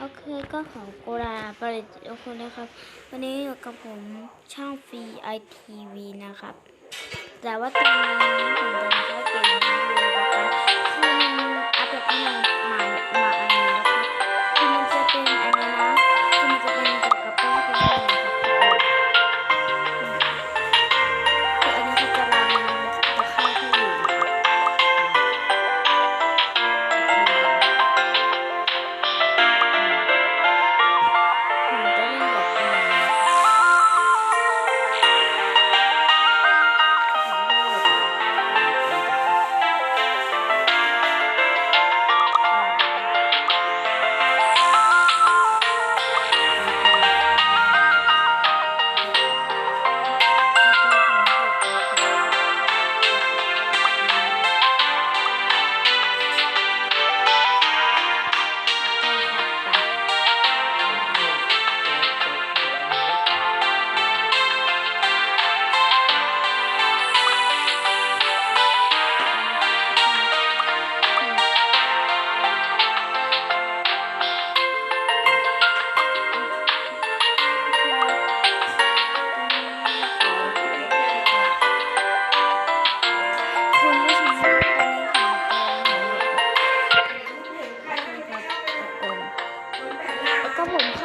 โอเคก็ของกุลาผลิตทุกคนนะครับ วันนี้อยู่กับผมช่องฟรีไอทีวีนะครับ แต่ว่าตอนนี้ผมจะเข้าเกมนี้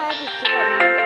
아주기가你.